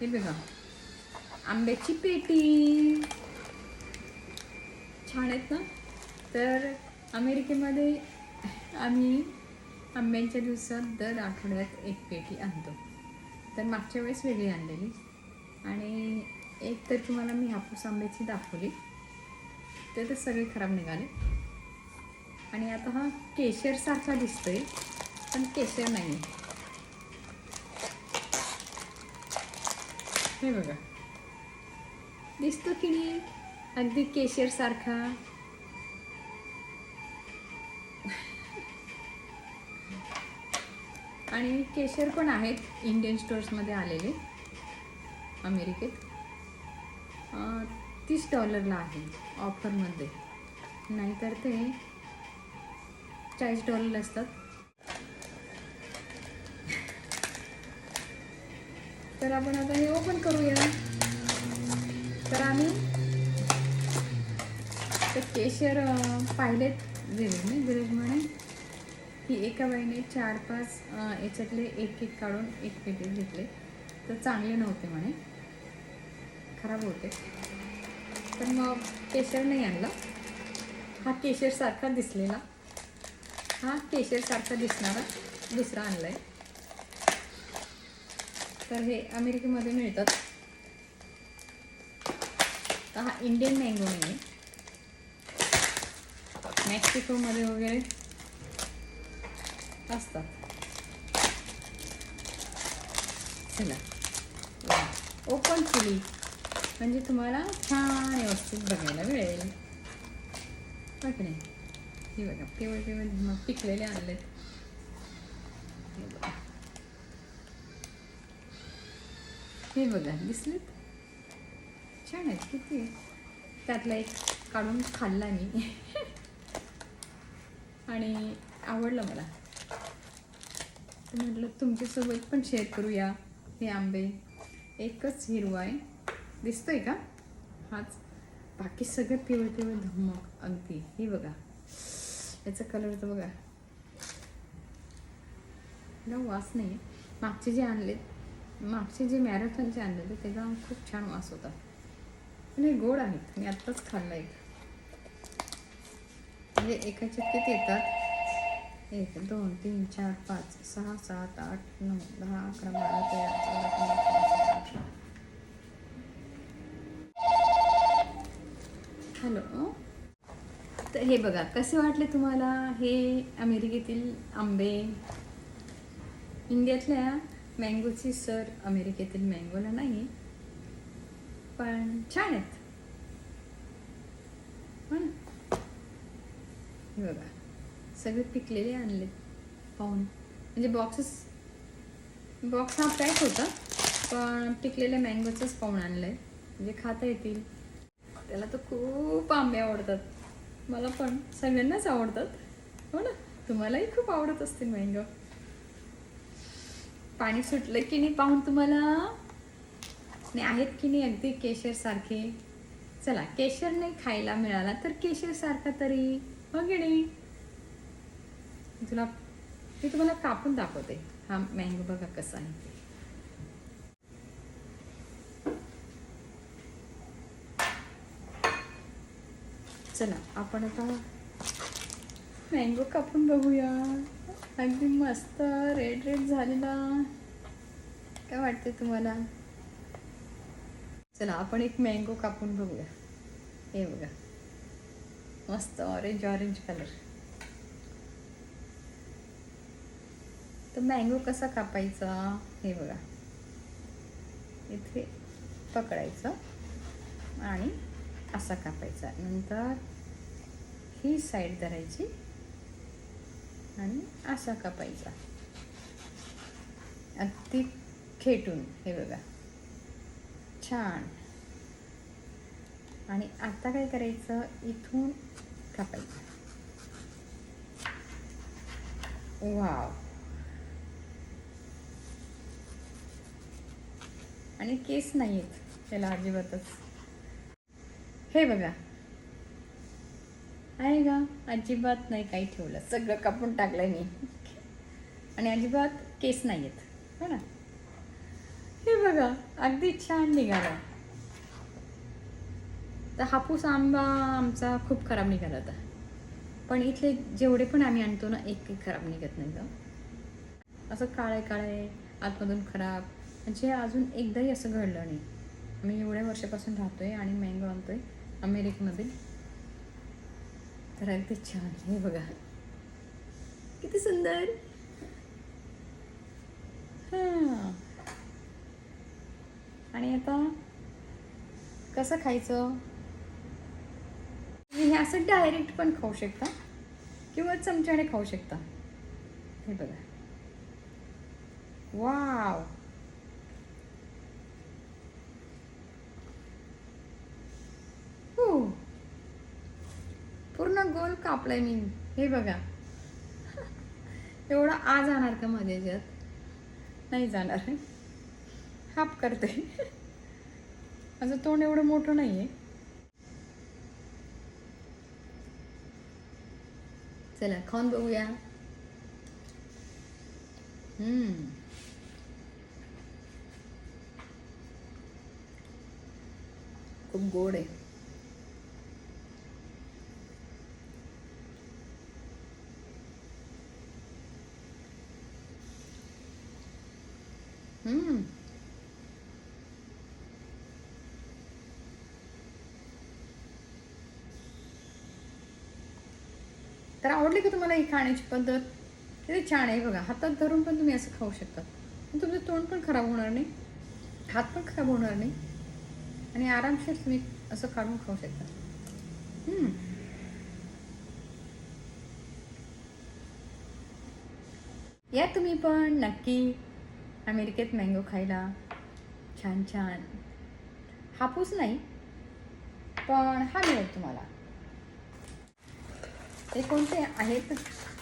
हे बघा आंब्याची पेटी छान आहेत ना? तर अमेरिकेमध्ये आम्ही आंब्यांच्या दिवसात दर आठवड्यात एक पेटी आणतो. तर मागच्या वेळेस वेगळी आणलेली. आणि एक तर तुम्हाला मी हापूस आंब्याची दाखवली. ते तर सगळे खराब निघाले. आणि आता हा केशरसारखा दिसतोय पण केशर नाही आहे हे बघा. दिसतो की नाही? अगदी केशर सारखा. आणि केशर पण आहेत इंडियन स्टोर्समध्ये आलेले अमेरिकेत. तीस डॉलरला आहे ऑफरमध्ये नाहीतर ते चाळीस डॉलर असतात. तर आपण आता हे ओपन करूया. तर आम्ही ते केशर पाहिलेत विरेजने विरेज म्हणे की एका बाईने चार पाच याच्यातले एक एक काढून एक पेटी घेतले. तर चांगले नव्हते म्हणे. खराब होते. तर मग केशर नाही आणला. हा केशरसारखा दिसलेला. हा केशरसारखा दिसणारा दुसरा आणला आहे तर हे अमेरिकेमध्ये मिळतात. तर हा इंडियन मँगो नाही आहे मेक्सिकोमध्ये वगैरे असतात. चला. ओपन चिली म्हणजे तुम्हाला छान व्यवस्थित बघायला मिळेल. हो बघ नाही? हे बघा केवळ केवळ मग पिकलेले आणलेत. हे बघा दिसलेत छान आहेत किती त्यातला एक काढून खाल्ला मी. आणि आवडलं मला. तर म्हटलं तुमच्यासोबत पण शेअर करूया हे आंबे. एकच हिरवा आहे. दिसतोय का? हाच. बाकी सगळं पिवळ पिवळ धमक अगदी. हे बघा. याचा कलर तर बघा. वास नाही मागचे जे आणलेत मागचे जे मॅरेथॉनचे आणलेले जाऊन खूप छान वास होता. पण हे गोड आहेत. मी आत्ताच खाल्ला एक म्हणजे एका चक्कीत येतात. एक दोन तीन चार पाच सहा सात आठ नऊ दहा अकरा बारा तेरा चौदा पंधरा सोळा सतरा अठरा. हॅलो. तर हे बघा कसे वाटले तुम्हाला हे अमेरिकेतील आंबे? इंडियातल्या मँगोची सर अमेरिकेतील मँगोला नाही पण छान आहेत. हे बघा सगळे पिकलेले आणलेत पाहून. म्हणजे बॉक्सेस बॉक्स हा पॅक होता पण पिकलेल्या मँगोचंच पाहून आणलं आहे म्हणजे खाता येतील. त्याला तर खूप आंबे आवडतात. मला पण सगळ्यांनाच आवडतात. हो ना? तुम्हालाही खूप आवडत असतील मँगो. पाणी सुटलं की नाही पाहून तुम्हाला? नाही आहेत की नाही अगदी केशर सारखे? चला केशर नाही खायला मिळाला तर केशर सारखा तरी हो नाही? तुला मी तुम्हाला कापून दाखवते. हा मँगो बघा कसा आहे ते. चला आपण आता मँगो कापून बघूया. अगदी मस्त रेड रेड झालेला. काय वाटते तुम्हाला? चला आपण एक मँगो कापून बघूया. हे बघा. मस्त ऑरेंज ऑरेंज कलर तर मँगो कसा कापायचा? हे बघा. इथे पकडायचं आणि असा कापायचा. नंतर ही साईड धरायची. आणि असा कापायचा. अगदी खेटून हे बघा. छान. आणि आता काय करायचं? इथून कापायचं. वाव. आणि केस नाही आहेत त्याला अजिबातच. हे बघा. आहे का? अजिबात नाही काही ठेवलं. सगळं कापून टाकलंय मी. आणि अजिबात केस नाही आहेत. हो ना? हे बघा अगदी छान निघाला. तर हापूस आंबा आमचा खूप खराब निघाला होता. पण इथले जेवढे पण आम्ही आणतो ना एक एक खराब निघत नाही ग. असं काळे काळे आतमधून खराब. म्हणजे अजून एकदाही असं घडलं नाही. मी एवढ्या वर्षापासून राहतो आहे आणि मँगो आहे अमेरिकेमधील. तर अगदी छान हे बघा. किती सुंदर. हां. आणि आता कसं खायचं? तुम्ही हे असं डायरेक्ट पण खाऊ शकता किंवा चमच्याने खाऊ शकता. हे बघा. वाव हो पूर्ण गोल कापलाय मी. हे बघा. एवढा आ जाणार का माझ्या ज्यात? नाही जाणार. हाप करते. माझं तोंड एवढं मोठं नाहीये. चला खाऊन बघूया. हम्म. खूप गोड आहे. हम्म. तर आवडली का तुम्हाला ही खाण्याची पद्धत? किती छान आहे बघा. हातात धरून पण तुम्ही असं खाऊ शकता. तुमचं तोंड पण खराब होणार नाही. हात पण खराब होणार नाही. आणि आरामशीर तुम्ही असं काढून खाऊ शकता. हम्म. या तुम्ही पण नक्की अमेरिकेत मँगो खायला. छान छान. हापूस नाही पण हा मिळेल तुम्हाला. हे कोणते आहेत?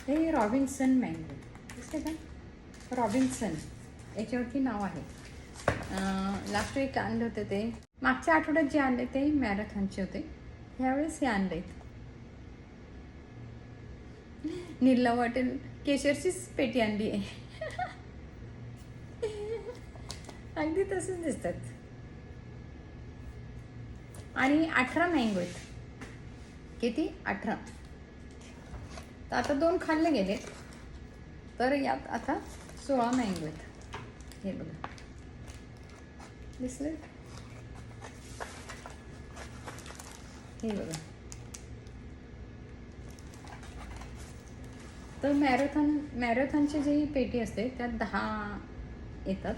हे रॉबिन्सन मँगो दिसते का? रॉबिन्सन. याच्यावरती नाव आहे. लास्ट वीक आणले होते ते. मागच्या आठवड्यात जे आणले ते मॅरेथॉनचे होते. ह्यावेळेस हे आणले निर्ला वाटेल केशरचीच पेटी आणली आहे. अगदी तसंच दिसतात. आणि अठरा मँगो आहेत. किती? अठरा. तर आता दोन खाल्ले गेले. तर यात आता सोळा मँगो आहेत. हे बघा. दिसले? हे बघा. तर मॅरेथॉन मॅरेथॉनची जी पेटी असते त्यात दहा येतात.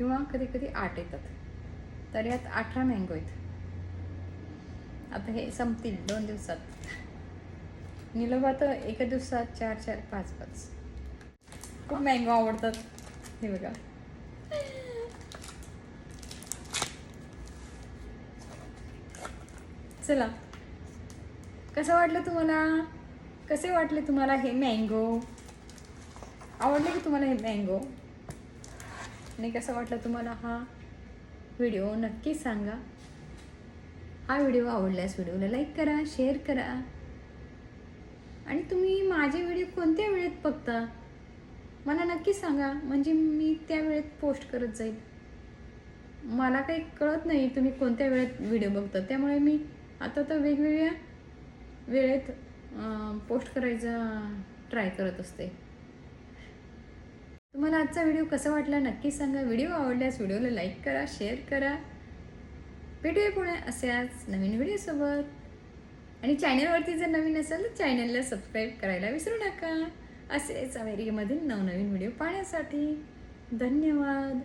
किंवा कधी कधी आठ येतात. तर यात अठरा मँगो आहेत. आता हे संपतील दोन दिवसात. निलोबा तर एका दिवसात चार चार पाच पाच. खूप मँगो आवडतात. हे बघा. चला. कसं वाटलं तुम्हाला? कसे वाटले तुम्हाला हे मँगो आवडले की तुम्हाला हे मँगो आणि कसं वाटलं तुम्हाला हा व्हिडिओ नक्की सांगा. हा व्हिडिओ आवडल्यास व्हिडिओला लाईक करा शेअर करा. आणि तुम्ही माझे व्हिडिओ कोणत्या वेळेत बघता? मला नक्की सांगा. म्हणजे मी त्या वेळेत पोस्ट करत जाईल मला काही कळत नाही तुम्ही कोणत्या वेळेत व्हिडिओ बघता. त्यामुळे मी आता तर वेगवेगळ्या वेळेत पोस्ट करायचा ट्राय करत असते. तुम्हाला आजचा व्हिडिओ कसा वाटला नक्की सांगा. व्हिडिओ आवडल्यास व्हिडिओला लाईक करा शेअर करा. भेटूया पुढे असेच नवीन व्हिडिओसोबत आणि चॅनलवरती जर नवीन असेल तर चॅनलला सबस्क्राईब करायला विसरू नका. असेच अमेरिकेमधील नवनवीन व्हिडिओ पाहण्यासाठी धन्यवाद.